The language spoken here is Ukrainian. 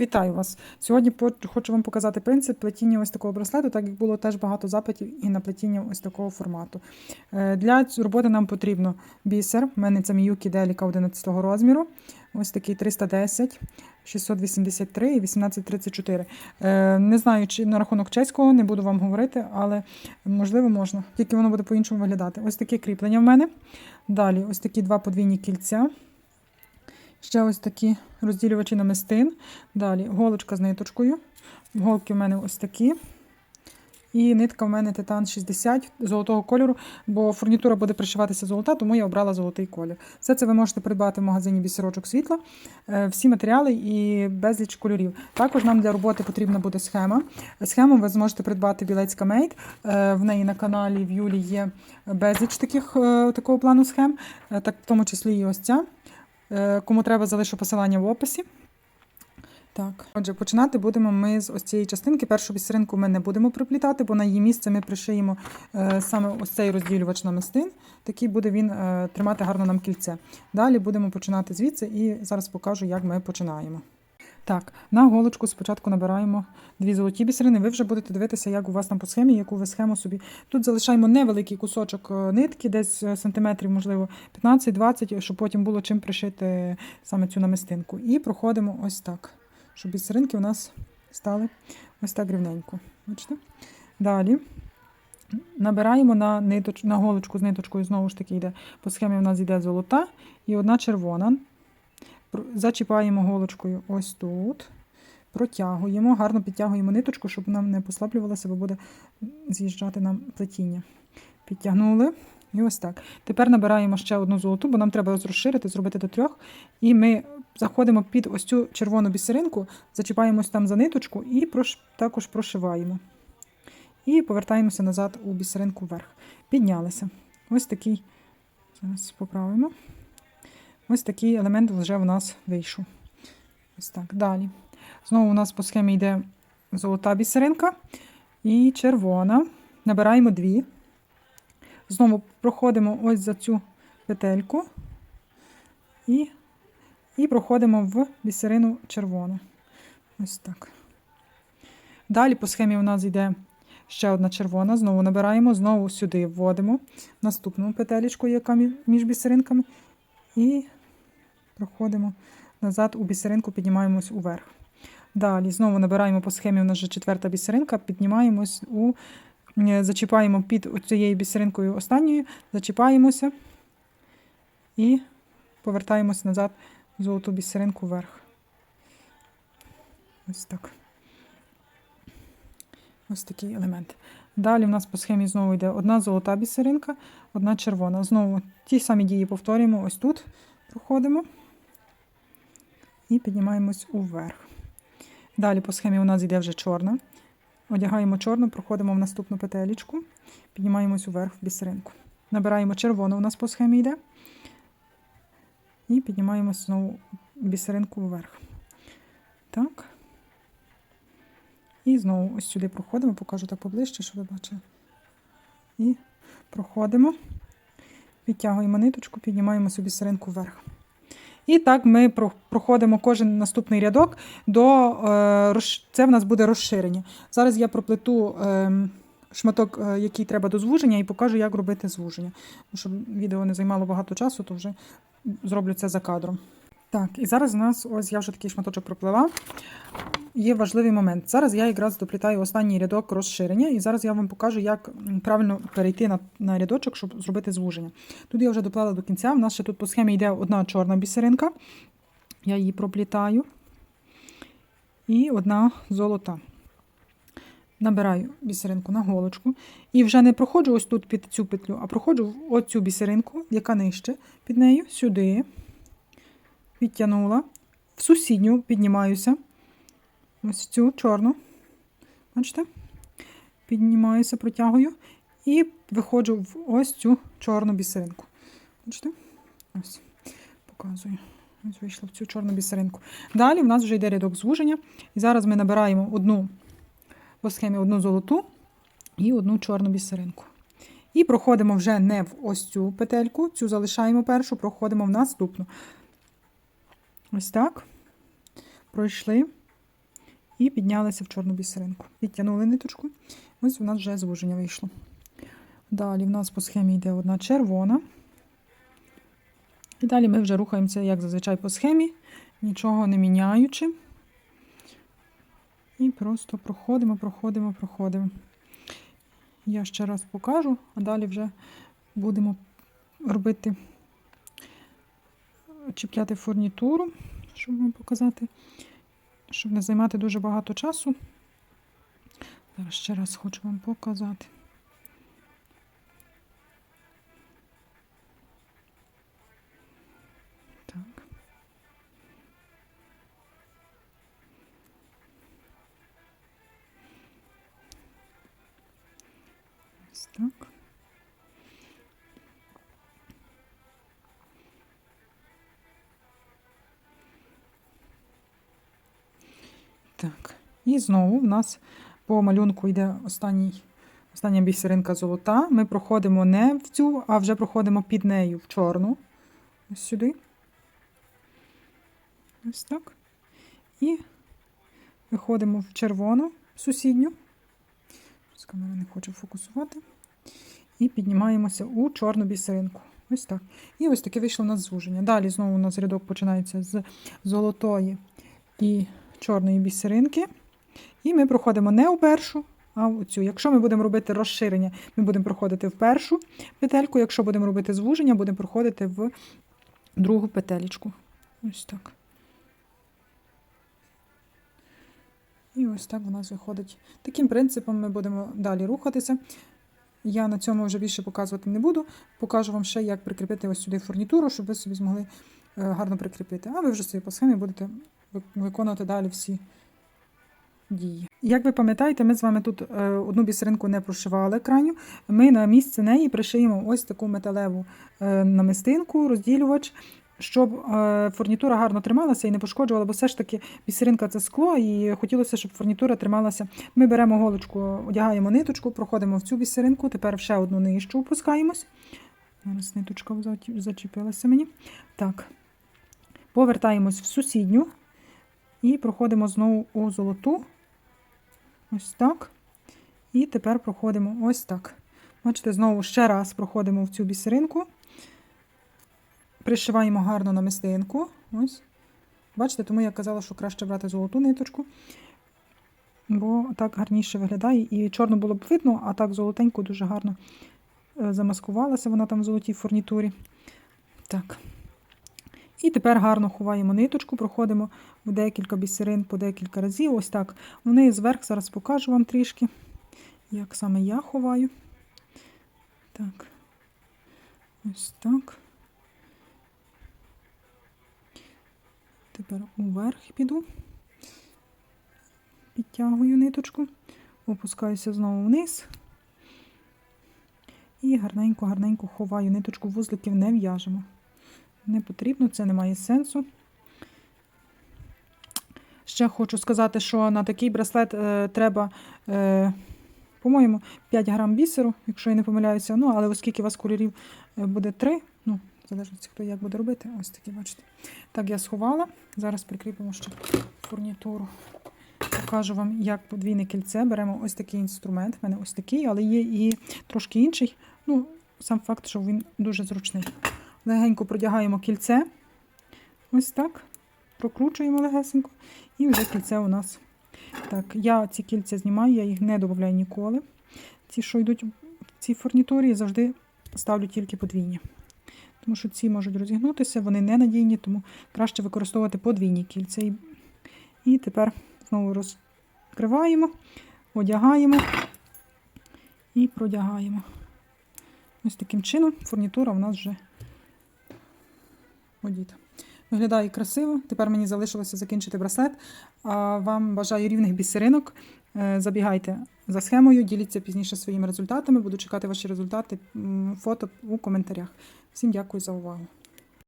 Вітаю вас! Сьогодні хочу вам показати принцип плетіння ось такого браслету, так як було теж багато запитів і на плетіння ось такого формату. Е, Для роботи нам потрібно бісер. У мене це Міюкі Деліка 11 розміру. Ось такий 310, 683 і 1834. Е, Не знаю, чи на рахунок чеського, не буду вам говорити, але можливо можна. Тільки воно буде по-іншому виглядати. Ось таке кріплення в мене. Далі ось такі два подвійні кільця. Ще ось такі розділювачі намистин. Далі голочка з ниточкою. Голки в мене ось такі. І нитка в мене Титан 60 золотого кольору, бо фурнітура буде пришиватися золота, тому я обрала золотий колір. Все це ви можете придбати в магазині бісерочок світла. Е, Всі матеріали і безліч кольорів. Також нам для роботи потрібна буде схема. Схему ви зможете придбати Білецька Мейд. В неї на каналі в Юлі є безліч таких, е, такого плану схем, е, так, в тому числі і ось ця. Е, Кому треба, залишу посилання в описі. Так, отже, починати будемо ми з ось цієї частинки. Першу бісеринку ми не будемо приплітати, бо на її місце ми пришиємо е, саме ось цей розділювач намистин. Такий буде він е, тримати гарно нам кільце. Далі будемо починати звідси і зараз покажу, як ми починаємо. Так, на голочку спочатку набираємо дві золоті бісерини. Ви вже будете дивитися, як у вас там по схемі, яку ви схему собі. Тут залишаємо невеликий кусочок е, нитки, десь е, сантиметрів, можливо, 15-20, щоб потім було чим пришити саме цю намистинку. І проходимо ось так, щоб бісеринки у нас стали ось так рівненько. Бачите? Далі набираємо на, ниточ... на голочку з ниточкою, знову ж таки йде. По схемі у нас йде золота і одна червона. Зачіпаємо голочкою ось тут. Протягуємо, гарно підтягуємо ниточку, щоб нам не послаблювалося, бо буде з'їжджати нам плетіння. Підтягнули. І ось так. Тепер набираємо ще одну золоту, бо нам треба розширити, зробити до трьох. І ми заходимо під ось цю червону бісеринку, зачіпаємось там за ниточку і також прошиваємо. І повертаємося назад у бісеринку вверх. Піднялися. Ось такий. Зараз поправимо. Ось такий елемент вже в нас вийшов. Ось так. Далі. Знову у нас по схемі йде золота бісеринка і червона. Набираємо дві. Знову проходимо ось за цю петельку і, і проходимо в бісерину червону. Ось так. Далі по схемі у нас йде ще одна червона. Знову набираємо, знову сюди вводимо наступну петелечку, яка між бісеринками. І проходимо назад у бісеринку, піднімаємось уверх. Далі знову набираємо по схемі, у нас вже четверта бісеринка, піднімаємось у зачіпаємо під цією бісеринкою останньою, зачіпаємося і повертаємось назад в золоту бісеринку вверх. Ось так. Ось такий елемент. Далі в нас по схемі знову йде одна золота бісеринка, одна червона. Знову ті самі дії повторюємо. Ось тут проходимо і піднімаємось уверх. Далі по схемі у нас йде вже чорна. Одягаємо чорну, проходимо в наступну петелечку, піднімаємось уверх в бісеринку. Набираємо червону, у нас по схемі йде. І піднімаємось знову бісеринку вверх. Так. І знову ось сюди проходимо, покажу так поближче, щоб ви бачили. І проходимо, підтягуємо ниточку, піднімаємо собі бісеринку вверх. І так ми проходимо кожен наступний рядок до е, це в нас буде розширення. Зараз я проплету ем, шматок, е, який треба до звуження, і покажу, як робити звуження. Щоб відео не займало багато часу, то вже зроблю це за кадром. Так, і зараз у нас ось я вже такий шматочок проплела. Є важливий момент. Зараз я якраз доплітаю останній рядок розширення, і зараз я вам покажу, як правильно перейти на, на рядочок, щоб зробити звуження. Тут я вже доплела до кінця. У нас ще тут по схемі йде одна чорна бісеринка. Я її проплітаю. І одна золота. Набираю бісеринку на голочку. І вже не проходжу ось тут під цю петлю, а проходжу оцю бісеринку, яка нижче під нею, сюди. Підтягнула. В сусідню піднімаюся. Ось цю чорну. Бачите? Піднімаюся, протягую. І виходжу в ось цю чорну бісеринку. Бачите? Ось. Показую. Ось вийшла в цю чорну бісеринку. Далі в нас вже йде рядок звуження. І зараз ми набираємо одну по схемі одну золоту і одну чорну бісеринку. І проходимо вже не в ось цю петельку, цю залишаємо першу, проходимо в наступну. Ось так. Пройшли. І піднялися в чорну бісеринку. Підтягнули ниточку, ось у нас вже звуження вийшло. Далі в нас по схемі йде одна червона. І далі ми вже рухаємося, як зазвичай, по схемі, нічого не міняючи. І просто проходимо, проходимо, проходимо. Я ще раз покажу, а далі вже будемо робити, чіпляти фурнітуру, щоб вам показати, щоб не займати дуже багато часу. Зараз ще раз хочу вам показати. Так. Ось так. Так. І знову в нас по малюнку йде останній, остання бісеринка золота. Ми проходимо не в цю, а вже проходимо під нею в чорну. Ось сюди. Ось так. І виходимо в червону сусідню. З камера не хоче фокусувати. І піднімаємося у чорну бісеринку. Ось так. І ось таке вийшло у нас звуження. Далі знову у нас рядок починається з золотої і чорної бісеринки. І ми проходимо не у першу, а в цю. Якщо ми будемо робити розширення, ми будемо проходити в першу петельку. Якщо будемо робити звуження, будемо проходити в другу петелечку. Ось так. І ось так у нас виходить. Таким принципом ми будемо далі рухатися. Я на цьому вже більше показувати не буду. Покажу вам ще, як прикріпити ось сюди фурнітуру, щоб ви собі змогли е, гарно прикріпити. А ви вже собі по схемі будете виконувати далі всі дії. Як ви пам'ятаєте, ми з вами тут е, одну бісеринку не прошивали крайню. Ми на місце неї пришиємо ось таку металеву е, намистинку, розділювач, щоб е, фурнітура гарно трималася і не пошкоджувала, бо все ж таки бісеринка це скло, і хотілося, щоб фурнітура трималася. Ми беремо голочку, одягаємо ниточку, проходимо в цю бісеринку, тепер ще одну нижчу опускаємось. Зараз ниточка зачепилася мені. Так. Повертаємось в сусідню і проходимо знову у золоту. Ось так. І тепер проходимо ось так. Бачите, знову ще раз проходимо в цю бісеринку. Пришиваємо гарно на мистинку. Ось. Бачите, тому я казала, що краще брати золоту ниточку, бо так гарніше виглядає. І чорно було б видно, а так золотенько дуже гарно е, замаскувалася вона там в золотій фурнітурі. Так. І тепер гарно ховаємо ниточку, проходимо в декілька бісерин по декілька разів. Ось так. Вони зверх зараз покажу вам трішки, як саме я ховаю. Так. Ось так. Тепер уверх піду. Підтягую ниточку, опускаюся знову вниз. І гарненько-гарненько ховаю ниточку, вузликів не в'яжемо. Не потрібно, це не має сенсу. Ще хочу сказати, що на такий браслет е, треба, е, по-моєму, 5 грам бісеру, якщо я не помиляюся. Ну, але оскільки у вас кольорів е, буде 3, ну, залежить, хто як буде робити. Ось такі, бачите. Так, я сховала. Зараз прикріпимо ще фурнітуру. Покажу вам, як подвійне кільце. Беремо ось такий інструмент. У мене ось такий, але є і трошки інший. Ну, сам факт, що він дуже зручний. Легенько продягаємо кільце. Ось так. Прокручуємо легесенько. І вже кільце у нас. Так, я ці кільця знімаю, я їх не додаю ніколи. Ці, що йдуть в цій фурнітурі, завжди ставлю тільки подвійні. Тому що ці можуть розігнутися, вони ненадійні, тому краще використовувати подвійні кільця. І тепер знову розкриваємо, одягаємо і продягаємо. Ось таким чином фурнітура у нас вже одіта. Виглядає красиво. Тепер мені залишилося закінчити браслет. А вам бажаю рівних бісеринок. Е, Забігайте за схемою, діліться пізніше своїми результатами. Буду чекати ваші результати, фото у коментарях. Всім дякую за увагу.